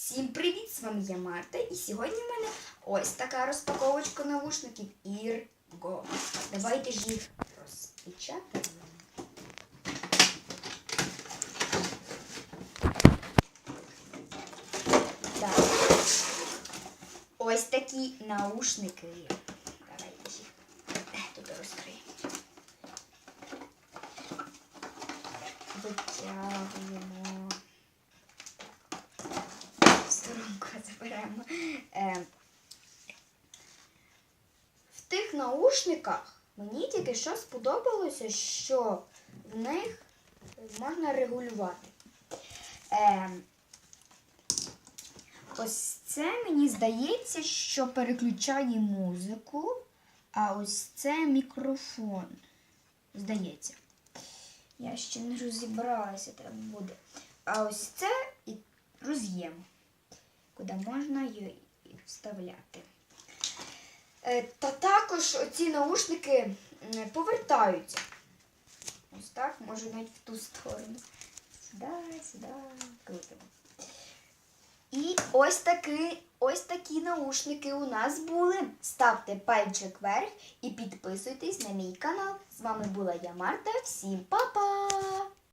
Всім привіт! З вами я Марта, і сьогодні в мене ось така розпаковочка навушників Ірго. Давайте ж їх розпечатаємо. Так. Ось такі наушники. Давайте їх тут розкриємо. Витягуємо. Сторонку. Е, в тих наушниках мені тільки що сподобалося, що в них можна регулювати. Е, ось це мені здається, що переключає музику, а ось це мікрофон. Здається. Я ще не розібралася, треба буде. А ось це і роз'єм, куди можна її вставляти. Е, Та також ці наушники повертаються. Ось так, може навіть в ту сторону. Сюди, сюди, крутимо. І ось такі, ось такі наушники у нас були. Ставте пальчик вверх і підписуйтесь на мій канал. З вами була я Марта. Всім па-па!